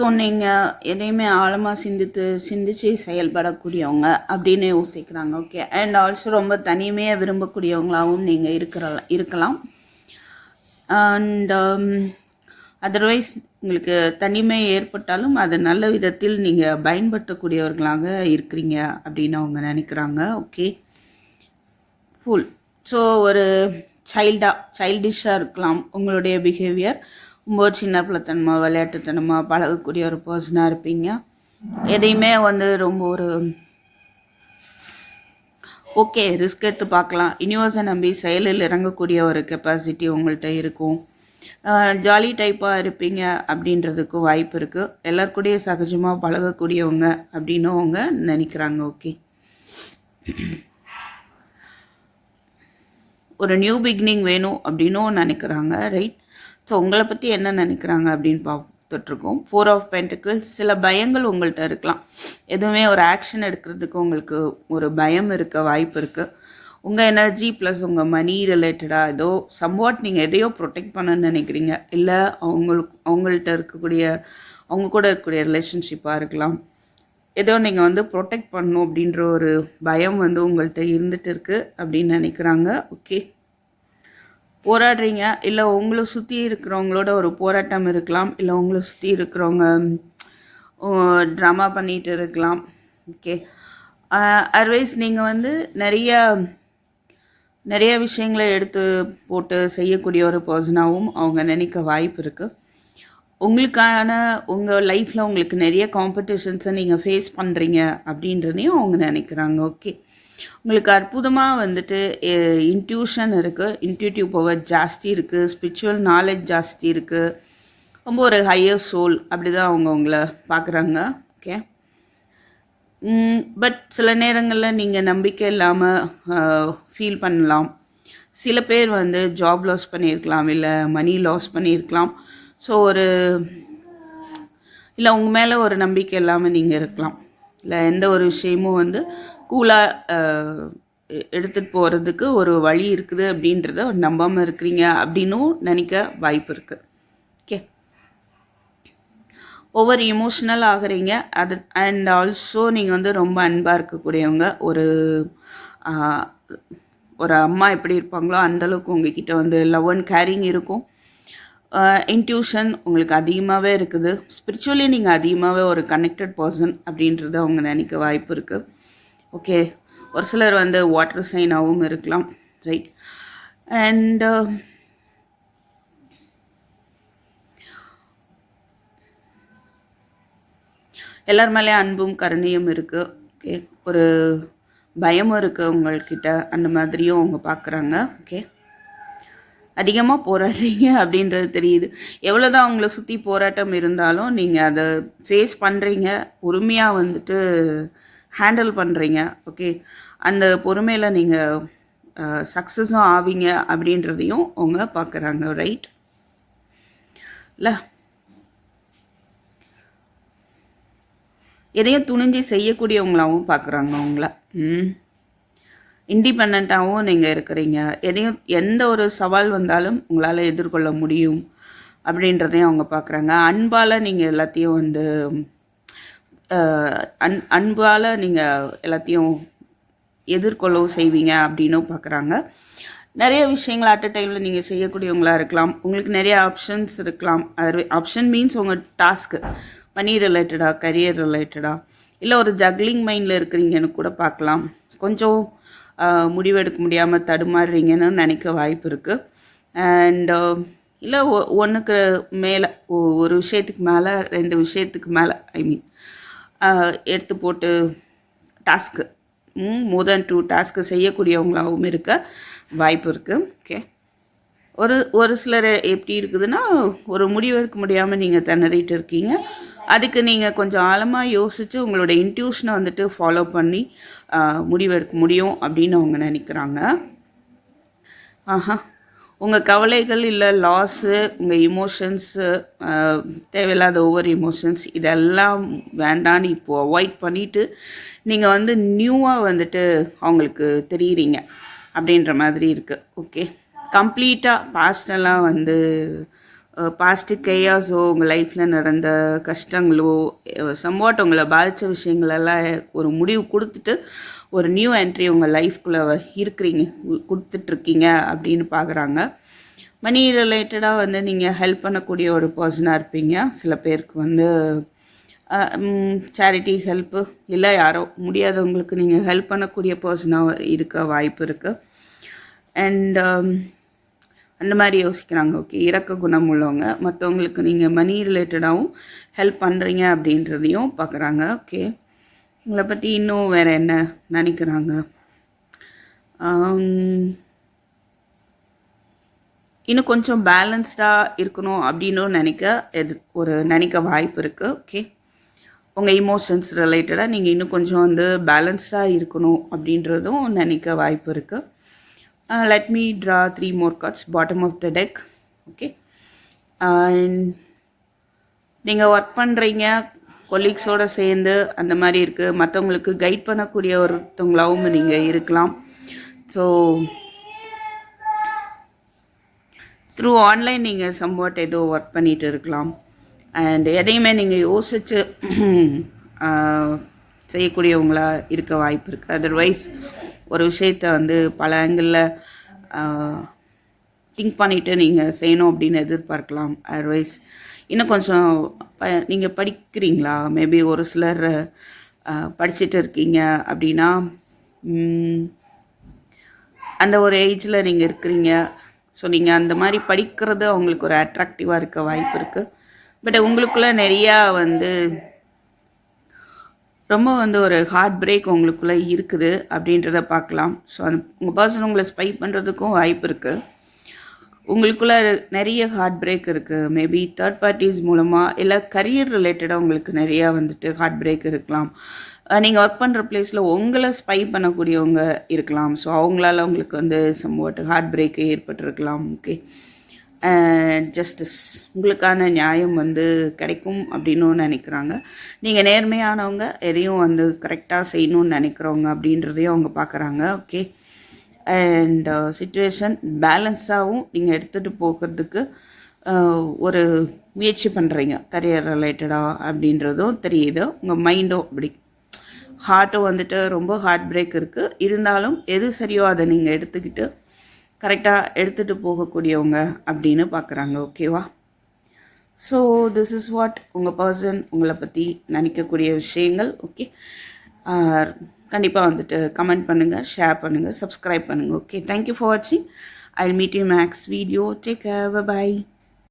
So நீங்கள் எதையுமே ஆழமாக சிந்தித்து சிந்திச்சு செயல்படக்கூடியவங்க அப்படின்னு யோசிக்கிறாங்க. ஓகே அண்ட் ஆல்சோ ரொம்ப தனிமையாக விரும்பக்கூடியவங்களாகவும் நீங்கள் இருக்கிற இருக்கலாம். அண்ட் அதர்வைஸ் um, உங்களுக்கு தனிமை ஏற்பட்டாலும் அதை நல்ல விதத்தில் நீங்கள் பயன்படுத்தக்கூடியவர்களாக இருக்கிறீங்க அப்படின்னு அவங்க நினைக்கிறாங்க. ஓகே ஃபுல் ஸோ ஒரு சைல்டாக சைல்டிஷாக இருக்கலாம் உங்களுடைய பிஹேவியர் ரொம்ப சின்ன பிள்ளைத்தனமாக விளையாட்டுத்தனமாக பழகக்கூடிய ஒரு பர்சனாக இருப்பீங்க. எதையுமே வந்து ரொம்ப ஒரு ஓகே ரிஸ்க் எடுத்து பார்க்கலாம். யூனிவர்ஸை நம்பி செயலில் இறங்கக்கூடிய ஒரு கெப்பாசிட்டி உங்கள்கிட்ட இருக்கும். ஜாலி டைப்பாக இருப்பீங்க அப்படின்றதுக்கு வாய்ப்பு இருக்குது எல்லாருக்கூடிய சகஜமாக பழகக்கூடியவங்க அப்படின்னு அவங்க நினைக்கிறாங்க ஓகே ஒரு நியூ பிகினிங் வேணும் அப்படின்னும் நினைக்கிறாங்க ரைட் ஸோ உங்களை பற்றி என்ன நினைக்கிறாங்க அப்படின்னு பார்த்துட்ருக்கோம். ஃபோர் ஆஃப் பென்டிக்கிள்ஸ் சில பயங்கள் உங்கள்கிட்ட இருக்கலாம். எதுவுமே ஒரு ஆக்ஷன் எடுக்கிறதுக்கு உங்களுக்கு ஒரு பயம் இருக்க வாய்ப்பு இருக்குது உங்கள் எனர்ஜி ப்ளஸ் உங்கள் மணி ரிலேட்டடாக ஏதோ சம்வாட் நீங்கள் எதையோ ப்ரொடெக்ட் பண்ணணும்னு நினைக்கிறீங்க. இல்லை அவங்களுக்கு அவங்கள்ட்ட இருக்கக்கூடிய அவங்க கூட இருக்கக்கூடிய ரிலேஷன்ஷிப்பாக இருக்கலாம். ஏதோ நீங்கள் வந்து ப்ரொடெக்ட் பண்ணணும் அப்படின்ற ஒரு பயம் வந்து உங்கள்கிட்ட இருந்துகிட்டு இருக்குது அப்படின்னு நினைக்கிறாங்க. ஓகே போராடுறீங்க இல்லை உங்களை சுற்றி இருக்கிறவங்களோட ஒரு போராட்டம் இருக்கலாம் இல்லை உங்களை சுற்றி இருக்கிறவங்க ட்ராமா பண்ணிகிட்டு இருக்கலாம். ஓகே அதர்வைஸ் நீங்கள் வந்து நிறைய நிறைய விஷயங்களை எடுத்து போட்டு செய்யக்கூடிய ஒரு பர்சனாகவும் அவங்க நினைக்க வாய்ப்பு இருக்குது உங்களுக்கான உங்கள் லைஃப்பில் உங்களுக்கு நிறைய காம்படிஷன்ஸை நீங்கள் ஃபேஸ் பண்ணுறீங்க அப்படின்றதையும் அவங்க நினைக்கிறாங்க. ஓகே உங்களுக்கு அற்புதமாக வந்துட்டு இன்ட்யூஷன் இருக்குது இன்ட்யூட்டிவ் பவர் ஜாஸ்தி இருக்குது ஸ்பிரிச்சுவல் நாலேஜ் ஜாஸ்தி இருக்குது ரொம்ப ஒரு ஹையர் சோல் அப்படி தான் அவங்க உங்களை பார்க்குறாங்க. ஓகே பட் சில நேரங்களில் நீங்கள் நம்பிக்கை இல்லாமல் ஃபீல் பண்ணலாம். சில பேர் வந்து ஜாப் லாஸ் பண்ணியிருக்கலாம் இல்லை மணி லாஸ் பண்ணியிருக்கலாம். ஸோ ஒரு இல்லை உங்கள் மேலே ஒரு நம்பிக்கை இல்லாமல் நீங்கள் இருக்கலாம். இல்லை எந்த ஒரு விஷயமும் வந்து கூலாக எடுத்துகிட்டு போகிறதுக்கு ஒரு வழி இருக்குது அப்படின்றத நம்பாமல் இருக்கிறீங்க அப்படின்னும் நினைக்க வாய்ப்பு இருக்குது ஓகே ஒவ்வொரு இமோஷ்னல் ஆகுறீங்க. அது அண்ட் ஆல்சோ நீங்கள் வந்து ரொம்ப அன்பாக இருக்கக்கூடியவங்க. ஒரு ஒரு அம்மா எப்படி இருப்பாங்களோ அந்தளவுக்கு உங்ககிட்ட வந்து லவ் அண்ட் கேரிங் இருக்கும். இன்ட்யூஷன் உங்களுக்கு அதிகமாகவே இருக்குது. ஸ்பிரிச்சுவலி நீங்கள் அதிகமாகவே ஒரு கனெக்டட் பர்சன் அப்படின்றத அவங்க நினைக்க வாய்ப்பு இருக்குது ஓகே ஒரு சிலர் வந்து வாட்டர் சைனாகவும் இருக்கலாம். ரைட் அண்டு uh, எல்லார் மேலே அன்பும் கருணையும் இருக்குது ஓகே ஒரு பயமும் இருக்குது உங்கள்கிட்ட. அந்த மாதிரியும் அவங்க பார்க்குறாங்க ஓகே அதிகமாக போராடுறீங்க அப்படின்றது தெரியுது. எவ்வளோ தான் அவங்கள சுற்றி போராட்டம் இருந்தாலும் நீங்கள் அதை ஃபேஸ் பண்ணுறீங்க பொறுமையாக வந்துட்டு ஹேண்டில் பண்ணுறீங்க ஓகே அந்த பொறுமையில் நீங்கள் சக்ஸஸும் ஆவீங்க அப்படின்றதையும் அவங்க பார்க்குறாங்க ரைட் இல்லை? எதையும் துணிஞ்சு செய்யக்கூடியவங்களாகவும் பார்க்குறாங்க அவங்கள. ம். இண்டிபெண்ட்டாகவும் நீங்கள் இருக்கிறீங்க. எதையும் எந்த ஒரு சவால் வந்தாலும் உங்களால் எதிர்கொள்ள முடியும் அப்படின்றதையும் அவங்க பார்க்குறாங்க அன்பால் நீங்கள் எல்லாத்தையும் வந்து அன் அன்பால் நீங்கள் எல்லாத்தையும் எதிர்கொள்ளவும் செய்வீங்க அப்படின்னும் பார்க்குறாங்க நிறைய விஷயங்கள் அட் அ டைமில் நீங்கள் செய்யக்கூடியவங்களாக இருக்கலாம். உங்களுக்கு நிறைய ஆப்ஷன்ஸ் இருக்கலாம். அது ஆப்ஷன் மீன்ஸ் உங்கள் டாஸ்க்கு மணி ரிலேட்டடாக கரியர் ரிலேட்டடாக இல்லை ஒரு ஜக்லிங் மைண்டில் இருக்கிறீங்கன்னு கூட பார்க்கலாம் கொஞ்சம் முடிவெடுக்க முடியாமல் தடுமாறுறீங்கன்னு நினைக்க வாய்ப்பு இருக்குது அண்ட் இல்லை ஒன்றுக்கு மேலே ஒரு விஷயத்துக்கு மேலே ரெண்டு விஷயத்துக்கு மேலே ஐ மீன் எடுத்து போட்டு task more than two task செய்யக்கூடியவங்களாகவும் இருக்க வாய்ப்பு இருக்குது ஓகே ஒரு ஒரு சிலர் எப்படி இருக்குதுன்னா ஒரு முடிவெடுக்க முடியாமல் நீங்கள் திணறிட்டு இருக்கீங்க. அதுக்கு நீங்கள் கொஞ்சம் ஆழமாக யோசித்து உங்களோட இன்ட்யூஷனை வந்துட்டு ஃபாலோ பண்ணி முடிவெடுக்க முடியும் அப்படின்னு அவங்க நினைக்கிறாங்க. ஆஹா. உங்கள் கவலைகள் இல்லை லாஸு உங்கள் இமோஷன்ஸு தேவையில்லாத ஓவர் இமோஷன்ஸ் இதெல்லாம் வேண்டான்னு இப்போது அவாய்ட் பண்ணிவிட்டு நீங்கள் வந்து நியூவாக வந்துட்டு அவங்களுக்கு தெரியுறீங்க அப்படின்ற மாதிரி இருக்குது ஓகே கம்ப்ளீட்டாக பாஸ்டெல்லாம் வந்து பாஸ்ட் கேயாஸோ உங்கள் லைஃப்பில் நடந்த கஷ்டங்களோ சம்வாட் உங்களை பாதித்த விஷயங்களெல்லாம் ஒரு முடிவு கொடுத்துட்டு ஒரு நியூ என்ட்ரி உங்கள் லைஃப்குள்ளே இருக்கிறீங்க கொடுத்துட்ருக்கீங்க அப்படின்னு பார்க்குறாங்க மணி ரிலேட்டடாக வந்து நீங்கள் ஹெல்ப் பண்ணக்கூடிய ஒரு பர்சனாக இருப்பீங்க. சில பேருக்கு வந்து சேரிட்டி ஹெல்ப்பு இல்லை யாரோ முடியாதவங்களுக்கு நீங்கள் ஹெல்ப் பண்ணக்கூடிய பர்சனாக இருக்க வாய்ப்பு இருக்குது அண்ட் அந்த மாதிரி யோசிக்கிறாங்க. ஓகே இறக்க குணம் உள்ளவங்க. மற்றவங்களுக்கு நீங்கள் மணி ரிலேட்டடாகவும் ஹெல்ப் பண்ணுறீங்க அப்படின்றதையும் பார்க்குறாங்க ஓகே. உங்களை பற்றி இன்னும் வேறு என்ன நினைக்கிறாங்க? இன்னும் கொஞ்சம் பேலன்ஸ்டாக இருக்கணும் அப்படின்னு நினைக்க எது ஒரு நினைக்க வாய்ப்பு இருக்குது ஓகே. உங்கள் இமோஷன்ஸ் ரிலேட்டடாக நீங்கள் இன்னும் கொஞ்சம் வந்து பேலன்ஸ்டாக இருக்கணும் அப்படின்றதும் நினைக்க வாய்ப்பு இருக்குது let me draw three more cards bottom of the deck okay and நீங்கள் ஒர்க் பண்ணுறீங்க கொலீக்ஸோடு சேர்ந்து அந்த மாதிரி இருக்குது மற்றவங்களுக்கு கைட் பண்ணக்கூடிய ஒருத்தவங்களாகவும் நீங்கள் இருக்கலாம். ஸோ த்ரூ ஆன்லைன் நீங்கள் சம்வாட் ஏதோ ஒர்க் பண்ணிகிட்டு இருக்கலாம். அண்ட் எதையுமே நீங்கள் யோசித்து செய்யக்கூடியவங்களாக இருக்க வாய்ப்பு இருக்குது அதர்வைஸ் ஒரு விஷயத்த வந்து பல ஆங்கிளில் திங்க் பண்ணிவிட்டு நீங்கள் செய்யணும் அப்படின்னு எதிர்பார்க்கலாம். அதர்வைஸ் இன்னும் கொஞ்சம் ப நீங்கள் படிக்கிறீங்களா? மேபி ஒரு சிலர் படிச்சுட்டு இருக்கீங்க அப்படின்னா அந்த ஒரு ஏஜில் நீங்கள் இருக்கிறீங்க. ஸோ நீங்கள் அந்த மாதிரி படிக்கிறது அவங்களுக்கு ஒரு அட்ராக்டிவாக இருக்க வாய்ப்பு இருக்குது பட் உங்களுக்குள்ளே நிறையா வந்து ரொம்ப வந்து ஒரு ஹார்ட் பிரேக் உங்களுக்குள்ளே இருக்குது அப்படின்றத பார்க்கலாம். ஸோ அந்த உங்கள் பர்சன் உங்களை ஸ்பை பண்ணுறதுக்கும் வாய்ப்பு இருக்குது உங்களுக்குள்ளே நிறைய ஹார்ட் பிரேக் இருக்குது மேபி தேர்ட் பார்ட்டிஸ் மூலமாக இல்லை கரியர் ரிலேட்டடாக உங்களுக்கு நிறையா வந்துட்டு ஹார்ட் பிரேக் இருக்கலாம். நீங்கள் ஒர்க் பண்ணுற பிளேஸில் உங்களை ஸ்பை பண்ணக்கூடியவங்க இருக்கலாம். ஸோ அவங்களால உங்களுக்கு வந்து சம்வாட் ஹார்ட் பிரேக்கு ஏற்பட்டிருக்கலாம். ஓகே ஜஸ்டிஸ் உங்களுக்கான நியாயம் வந்து கிடைக்கும் அப்படின்னு நினைக்கிறாங்க. நீங்கள் நேர்மையானவங்க எதையும் வந்து கரெக்டாக செய்யணும்னு நினைக்கிறவங்க அப்படின்றதையும் அவங்க பார்க்குறாங்க. ஓகே அண்ட் சுச்சுவேஷன் uh, பேலன்ஸாகவும் நீங்கள் எடுத்துகிட்டு போகிறதுக்கு uh, ஒரு முயற்சி பண்ணுறீங்க கரியர் ரிலேட்டடாக அப்படின்றதும் தெரியுது. உங்கள் மைண்டும் அப்படி. ஹார்ட்டும் வந்துட்டு ரொம்ப ஹார்ட் பிரேக் இருக்குது இருந்தாலும் எது சரியோ அதை நீங்கள் எடுத்துக்கிட்டு கரெக்டாக எடுத்துகிட்டு போகக்கூடியவங்க அப்படின்னு பார்க்குறாங்க ஓகேவா? ஸோ திஸ் இஸ் வாட் உங்கள் பர்சன் உங்களை பற்றி நினைக்கக்கூடிய விஷயங்கள் ஓகே? கண்டிப்பாக வந்துட்டு கமெண்ட் பண்ணுங்கள் ஷேர் பண்ணுங்கள் சப்ஸ்கிரைப் பண்ணுங்கள் ஓகே? தேங்க்யூ ஃபார் வாட்சிங் I meet you next video take care bye